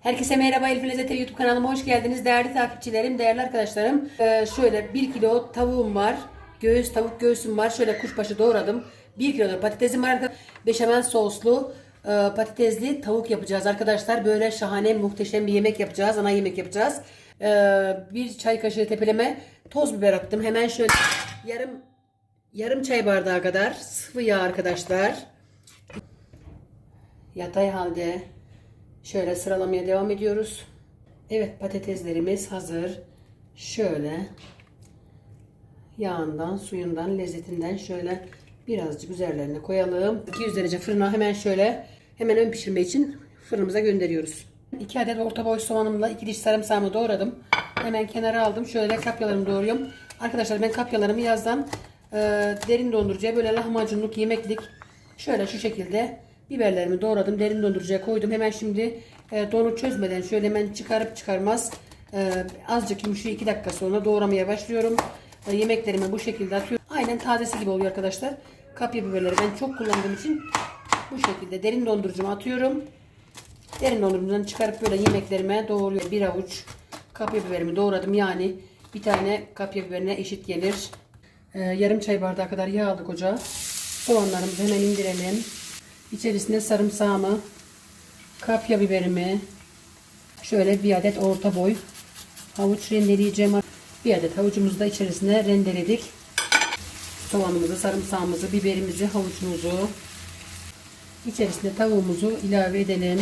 Herkese merhaba Elif Lezzetleri YouTube kanalıma hoş geldiniz. Değerli takipçilerim, değerli arkadaşlarım. Ee, şöyle 1 kilo tavuğum var. Göğüs, tavuk göğsüm var. Şöyle kuşbaşı doğradım. 1 kilo patatesim var. Beşamel soslu e, patatesli tavuk yapacağız arkadaşlar. Böyle şahane muhteşem bir yemek yapacağız. Ana yemek yapacağız. Ee, bir çay kaşığı tepeleme toz biber attım. Hemen şöyle yarım yarım çay bardağı kadar sıvı yağ arkadaşlar. Yatay halde Şöyle sıralamaya devam ediyoruz. Evet patateslerimiz hazır. Şöyle yağından, suyundan, lezzetinden şöyle birazcık üzerlerine koyalım. 200 derece fırına hemen şöyle hemen ön pişirme için fırınımıza gönderiyoruz. 2 adet orta boy soğanımla 2 diş sarımsağımı doğradım. Hemen kenara aldım. Şöyle kapyalarımı doğruyorum. Arkadaşlar ben kapyalarımı yazdan e, derin dondurucuya böyle lahmacunluk yemeklik şöyle şu şekilde biberlerimi doğradım. Derin dondurucuya koydum. Hemen şimdi e, donu çözmeden şöyle hemen çıkarıp çıkarmaz e, azıcık yumuşuyor 2 dakika sonra doğramaya başlıyorum. E, yemeklerimi bu şekilde atıyorum. Aynen tazesi gibi oluyor arkadaşlar. Kapya biberleri ben çok kullandığım için bu şekilde derin dondurucuma atıyorum. Derin dondurucudan çıkarıp böyle yemeklerime doğruyor. Bir avuç kapya biberimi doğradım. Yani bir tane kapya biberine eşit gelir. Ee, yarım çay bardağı kadar yağ aldık ocağa. Soğanlarımızı hemen indirelim. İçerisine sarımsağımı, kapya biberimi, şöyle bir adet orta boy havuç rendeleyeceğim. Bir adet havucumuzu da içerisine rendeledik. Soğanımızı, sarımsağımızı, biberimizi, havucumuzu, İçerisine tavuğumuzu ilave edelim.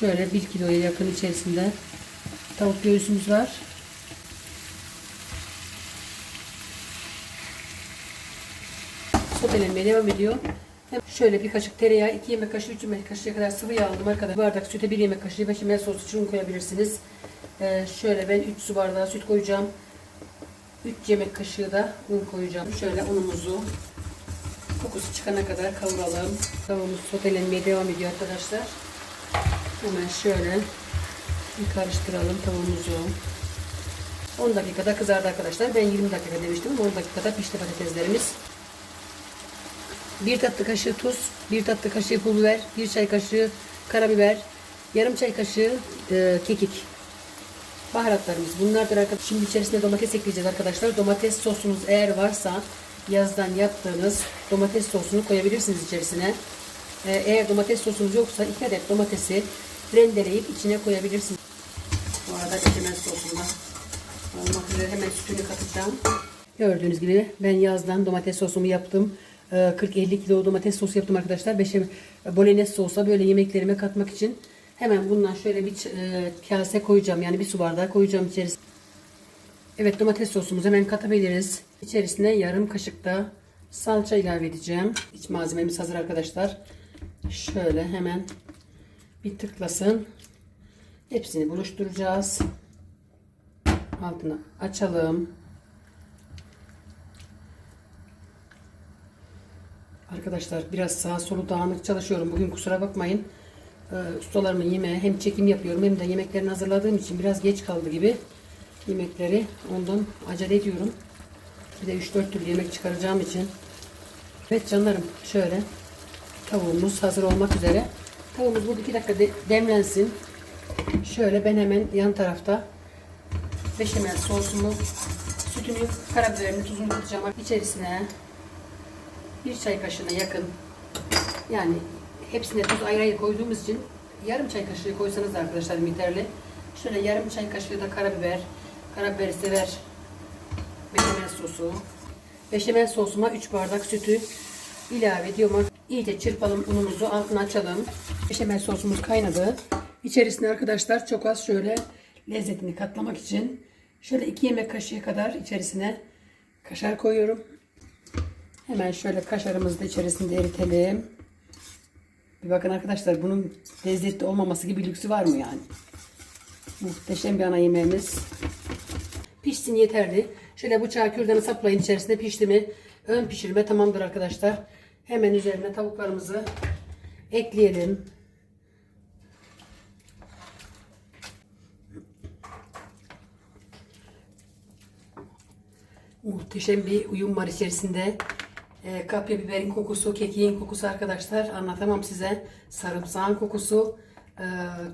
Şöyle 1 kiloya yakın içerisinde tavuk göğsümüz var. Sotelenmeye devam ediyor. Şöyle bir kaşık tereyağı, 2 yemek kaşığı, 3 yemek kaşığı kadar sıvı yağ aldım arkadaşlar. Bardak süte 1 yemek kaşığı beşamel sosu için koyabilirsiniz. Ee, şöyle ben 3 su bardağı süt koyacağım. 3 yemek kaşığı da un koyacağım. Şöyle unumuzu kokusu çıkana kadar kavuralım. Tavuğumuz sotelenmeye devam ediyor arkadaşlar. Hemen şöyle bir karıştıralım tavuğumuzu. 10 dakikada kızardı arkadaşlar. Ben 20 dakika demiştim ama 10 dakikada pişti patateslerimiz. 1 tatlı kaşığı tuz, 1 tatlı kaşığı pul biber, 1 çay kaşığı karabiber, yarım çay kaşığı e, kekik. Baharatlarımız bunlardır arkadaşlar. Şimdi içerisine domates ekleyeceğiz arkadaşlar. Domates sosunuz eğer varsa yazdan yaptığınız domates sosunu koyabilirsiniz içerisine. Ee, eğer domates sosunuz yoksa 2 adet domatesi rendeleyip içine koyabilirsiniz. Bu arada içemez sosunda olmak üzere hemen sütünü katacağım. Gördüğünüz gibi ben yazdan domates sosumu yaptım. Ee, 40-50 kilo domates sosu yaptım arkadaşlar. Beşe bolognese sosa böyle yemeklerime katmak için hemen bundan şöyle bir e, kase koyacağım. Yani bir su bardağı koyacağım içerisine. Evet domates sosumuzu hemen katabiliriz. İçerisine yarım kaşık da salça ilave edeceğim. İç malzememiz hazır arkadaşlar. Şöyle hemen bir tıklasın. Hepsini buluşturacağız. Altını açalım. Arkadaşlar biraz sağ solu dağınık çalışıyorum. Bugün kusura bakmayın. Ee, ustalarımın yemeği hem çekim yapıyorum hem de yemeklerini hazırladığım için biraz geç kaldı gibi yemekleri. Ondan acele ediyorum. Bir de 3-4 türlü yemek çıkaracağım için. Evet canlarım şöyle tavuğumuz hazır olmak üzere. Tavuğumuz bu 2 dakika de demlensin. Şöyle ben hemen yan tarafta beşamel sosumu, sütünü, karabiberini, tuzunu katacağım. İçerisine bir çay kaşığına yakın yani hepsine tuz ayrı ayrı koyduğumuz için yarım çay kaşığı koysanız da arkadaşlar yeterli. Şöyle yarım çay kaşığı da karabiber. Karabiberi sever. Beşamel sosu. Beşamel sosuma 3 bardak sütü ilave ediyorum. İyice çırpalım unumuzu altını açalım. Beşamel sosumuz kaynadı. İçerisine arkadaşlar çok az şöyle lezzetini katlamak için şöyle 2 yemek kaşığı kadar içerisine kaşar koyuyorum. Hemen şöyle kaşarımızı da içerisinde eritelim. Bir bakın arkadaşlar bunun lezzetli olmaması gibi lüksü var mı yani? Muhteşem bir ana yemeğimiz. Pişsin yeterli. Şöyle bıçağı kürdanı saplayın içerisinde pişti mi? Ön pişirme tamamdır arkadaşlar. Hemen üzerine tavuklarımızı ekleyelim. Muhteşem bir uyum var içerisinde. E, kapya biberin kokusu, kekiğin kokusu arkadaşlar. Anlatamam size. Sarımsağın kokusu. Ee,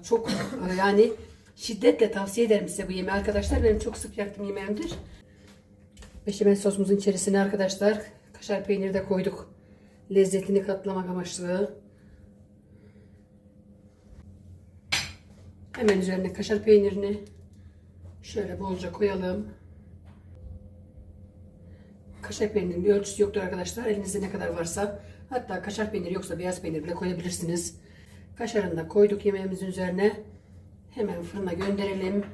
çok e, yani şiddetle tavsiye ederim size bu yemeği arkadaşlar. Benim çok sık yaptığım yemeğimdir. Beşamel sosumuzun içerisine arkadaşlar kaşar peyniri de koyduk. Lezzetini katlamak amaçlı. Hemen üzerine kaşar peynirini şöyle bolca koyalım. Kaşar peynirinin bir ölçüsü yoktur arkadaşlar. Elinizde ne kadar varsa. Hatta kaşar peyniri yoksa beyaz peynir bile koyabilirsiniz. Kaşarını da koyduk yemeğimizin üzerine. Hemen fırına gönderelim.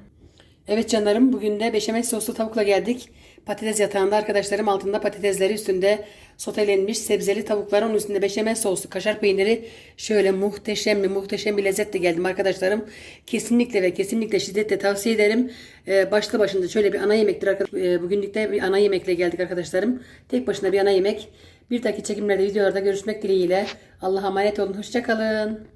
Evet canlarım bugün de beşamel soslu tavukla geldik. Patates yatağında arkadaşlarım altında patatesleri üstünde sotelenmiş sebzeli tavuklar onun üstünde beşamel soslu kaşar peyniri şöyle muhteşem bir muhteşem bir lezzetle geldim arkadaşlarım. Kesinlikle ve kesinlikle şiddetle tavsiye ederim. Ee, başlı başında şöyle bir ana yemektir arkadaşlar. Ee, bugünlükte bir ana yemekle geldik arkadaşlarım. Tek başına bir ana yemek. Bir dahaki çekimlerde videolarda görüşmek dileğiyle. Allah'a emanet olun. Hoşçakalın.